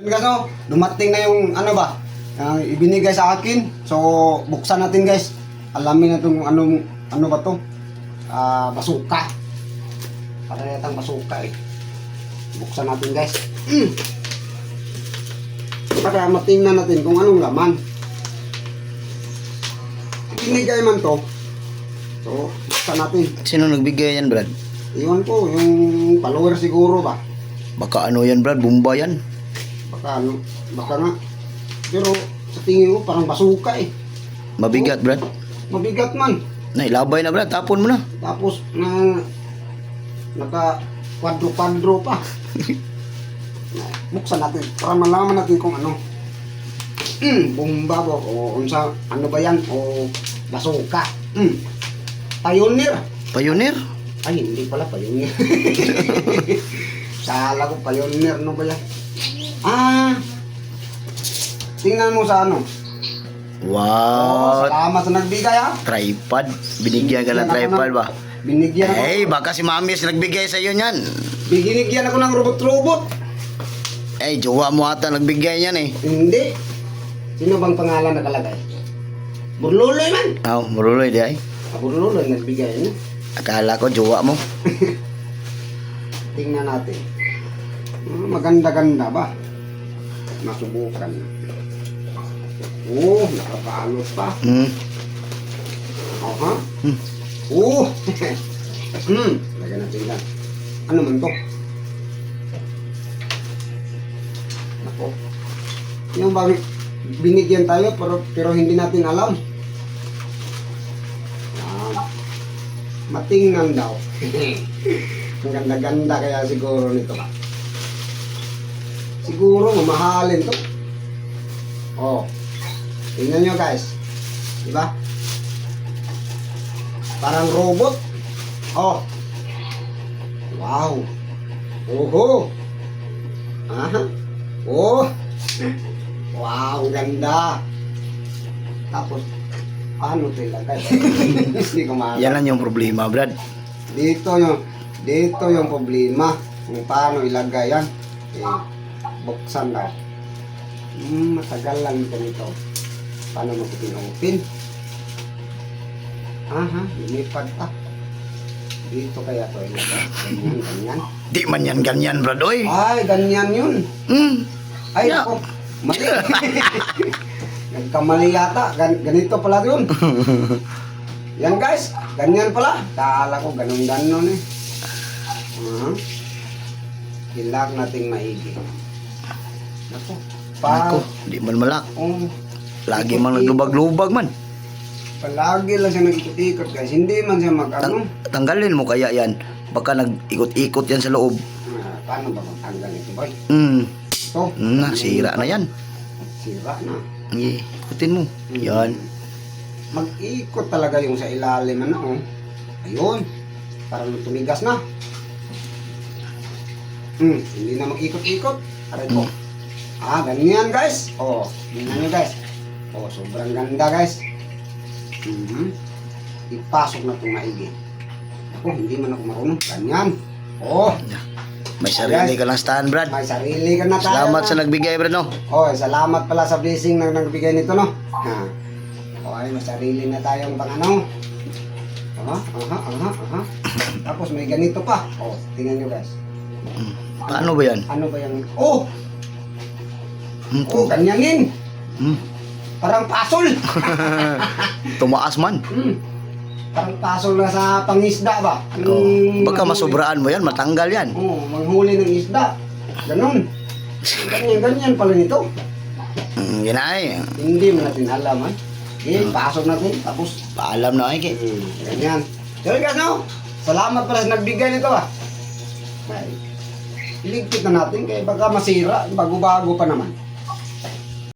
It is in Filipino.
No? dumating na yung ano ba, ang ibinigay sa akin. So, buksan natin guys. Alamin na itong anong, ano ba to? Ah, basuka. Para yatang basuka eh. Buksan natin guys. Mm. Para matingnan natin kung anong laman. Ibinigay man to. So, buksan natin. Sino nagbigay yan, Brad? Iwan ko, yung follower siguro ba? Baka ano yan, Brad? Bumba yan. Baka ano, baka nga. Pero sa tingin ko parang basuka eh. Mabigat, Brad. Mabigat man. Nailabay na, Brad. Tapon mo na. Tapos na naka kwadro-kwadro pa. Buksan natin para malaman natin kung ano. Mm, bomba ba o unsa ano ba yan o basuka. Mm. Pioneer. Pioneer. Ay, hindi pala pioneer. Sala ko pioneer no ba yan? Ah. Tingnan mo sa ano. Oh, Wow. salamat sa nagbigay ha. Tripod. Binigyan ka ng tripod ba? Binigyan ako. Eh, baka si Mamis nagbigay sa iyo niyan. Binigyan ako ng robot-robot. Eh, jowa mo ata nagbigay niyan eh. Hindi. Sino bang pangalan nakalagay? Burluloy man. Aw, maruloy di ay. Ah, Burluloy nagbigay niya. Akala ko jowa mo. Tingnan natin. Ah, maganda-ganda ba? Masubukan. Oh, nakapaalot pa. Hmm. Aha. Hmm. Oh. hmm. Lagyan natin yan. Ano man to? Ako. Yung bang binigyan tayo pero, pero hindi natin alam. Yan. Matingnan daw. Ang ganda-ganda kaya siguro nito. Siguro mamahalin to. Oh. Tingnan nyo guys. Diba? Parang robot. Oh. Wow. Oho. Aha. Oh. Wow, ganda. Tapos, paano ito ilagay? Hindi ko maalam. Yan lang yung problema, Brad. Dito yung, dito yung problema. Kung paano ilagay yan. Eh, buksan daw. Hmm, matagal lang ito nito. Paano mo pinopen? Aha, lumipad pa. Dito kaya to ilagay. Ganyan, ganyan. Di man yan ganyan, Brad. Oy. Ay, ganyan yun. Hmm. Ay, Yeah. ako. Mali. Nagkamali yata. Gan ganito pala yun. Yan guys. Ganyan pala. Kala ko ganun ganon eh. Uh-huh. Hilak nating maigi. Nako. Pa. Ako, di man malak. Um, Lagi man naglubag-lubag man. palagi lang siya nag-ikot-ikot guys. Hindi man siya mag ano. Tang- tanggalin mo kaya yan. Baka nag-ikot-ikot yan sa loob. Ah, paano ba magtanggal ito boy? Hmm. Ito. Na, sira na yan. Sira na. Eh, ikutin mo. Yan. Mag-ikot talaga yung sa ilalim ano. oh. Ayun. Parang tumigas na. Hmm, hindi na mag-ikot-ikot. Aray ko. Ah, ganyan guys. Oh, tingnan nyo guys. Oh, sobrang ganda guys. Mhm. Ipasok na itong maigi. Ako, hindi man ako marunong. Ganyan. Oh, May sarili ka lang stand, Brad. may sarili ka na tayo. Salamat sa nagbigay, Brad, no? Oh, salamat pala sa blessing na nagbigay nito, no? Ha. Okay, may sarili na tayong pang ano. Aha, aha, aha, aha. Tapos may ganito pa. Oh, tingnan nyo guys. Paano ba yan? Ano ba yung... Oh! Hmm, Oh, ganyanin! hmm. Parang pasol! Tumaas man. Hmm. Parang pasol na sa pangisda ba? Oh, Yung baka masobraan mo yan, matanggal yan. Oo, manghuli ng isda. Ganon. Ganyan, ganyan pala nito. Hmm, yan ay. Hindi mo natin alam, ha? Eh, pasok natin. Tapos, Paalam na, Ike. Hmm, ganyan. So guys, no? Salamat pala sa nagbigay nito ah. Ay, iligpit na natin kaya baka masira, bago-bago pa naman.